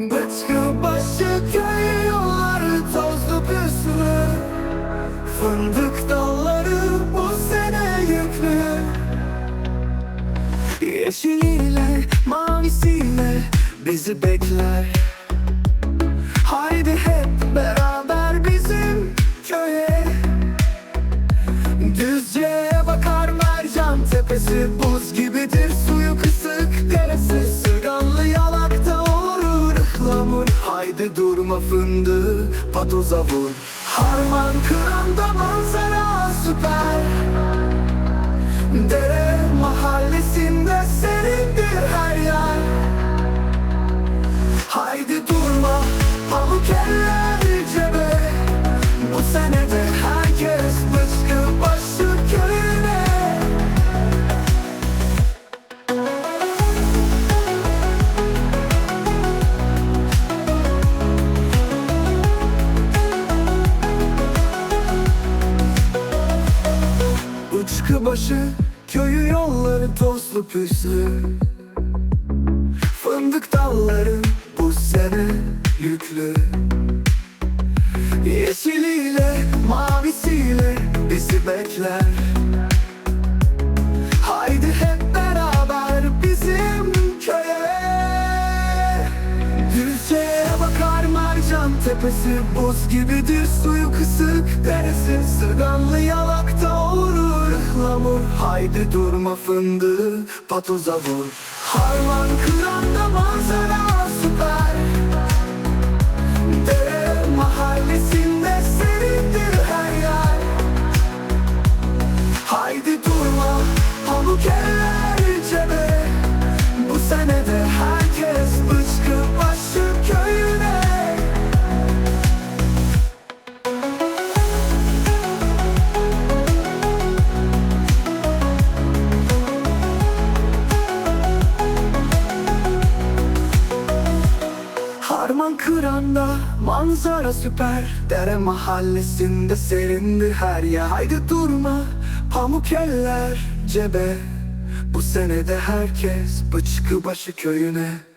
Bıçkı başı köy yolları tozlu püslü. Fındık dalları bu sene yüklü. Yeşiliyle mavisiyle bizi bekler Haydi durma fındığı patoza vur. Harman kıranda manzara süper Uçkı başı köyü yolları tozlu püslü Fındık dalları bu sene yüklü. Yeşiliyle mavisiyle bizi bekler. Haydi hep beraber bizim köye. Düzce'ye bakar mercan tepesi Buz gibidir suyu Haydi durma fındığı patoza vur. Harman kıranda manzara süper. Dere mahallesinde serindir her yer. Haydi durma pamuk kıranda manzara süper. Dere mahallesinde serindi her yer. Haydi durma pamuk eller cebe. Bu senede herkes bıçkı başı köyüne